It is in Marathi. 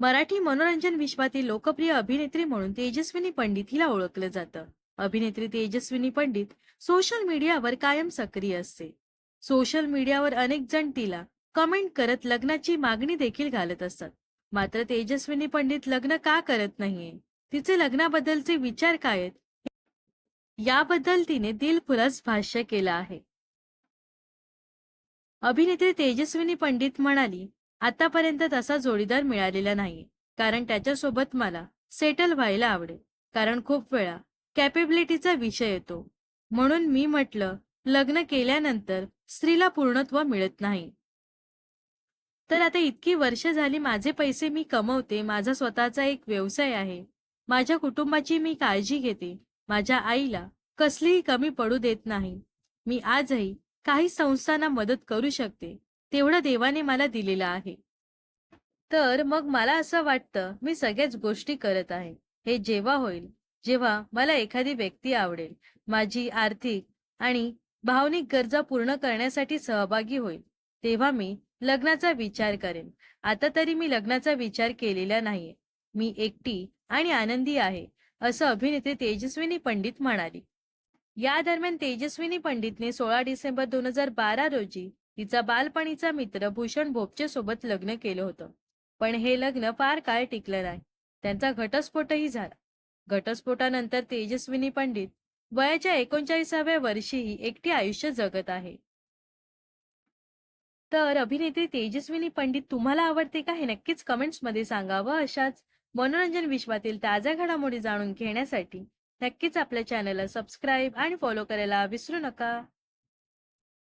मराठी मनोरंजन विश्वातील लोकप्रिय अभिनेत्री म्हणून तेजस्विनी पंडित हिला ओळखलं जातं. अभिनेत्री तेजस्विनी पंडित सोशल मीडियावर कायम सक्रिय असते. सोशल मीडियावर अनेक जण तिला कमेंट करत लग्नाची मागणी देखील घालत असतात. मात्र तेजस्विनी पंडित लग्न का करत नाहीये? तिचे लग्नाबद्दलचे विचार काय आहेत? याबद्दल तिने दिलखुलास भाष्य केलं आहे. अभिनेत्री तेजस्विनी पंडित म्हणाली आतापर्यंत तसा जोडीदार मिळालेला नाही. कारण त्याच्यासोबत मला सेटल व्हायला आवडेल. कारण खूप वेळा कॅपेबिलिटीचा विषय येतो. म्हणून मी म्हटलं लग्न केल्यानंतर स्त्रीला पूर्णत्व मिळत नाही. तर आता इतकी वर्ष झाली माझे पैसे मी कमवते माझा स्वतःचा एक व्यवसाय आहे. माझ्या कुटुंबाची मी काळजी घेते. माझ्या आईला कसलीही कमी पडू देत नाही. मी आजही काही संस्थांना मदत करू शकते. तेवढं देवाने मला दिलेलं आहे. तर मग मला असं वाटतं मी सगळ्याच गोष्टी करत आहे. हे जेव्हा होईल जेव्हा मला एखादी व्यक्ती आवडेल माझी आर्थिक आणि भावनिक गरजा पूर्ण करण्यासाठी सहभागी होईल तेव्हा मी लग्नाचा विचार करेन. आता तरी मी लग्नाचा विचार केलेला नाहीये. मी एकटी आणि आनंदी आहे असं अभिनेत्री तेजस्विनी पंडित म्हणाली. या दरम्यान तेजस्विनी पंडितने सोळा डिसेंबर दोन हजार बारा रोजी तिचा बालपणीचा मित्र भूषण भोपचे सोबत लग्न केलं होतं. पण हे लग्न फार काळ टिकलं नाही. त्यांचा घटस्फोटही झाला. घटस्फोटानंतर तेजस्विनी पंडित वयाच्या एकोणचाळीसाव्या वर्षीही एकटी आयुष्य जगत आहे. तर अभिनेत्री तेजस्विनी पंडित तुम्हाला आवडते का हे नक्कीच कमेंट्समध्ये सांगावं. सांगा व अशाच मनोरंजन विश्वातील ताज्या घडामोडी जाणून घेण्यासाठी नक्कीच आपल्या चॅनलला सबस्क्राईब आणि फॉलो करायला विसरू नका.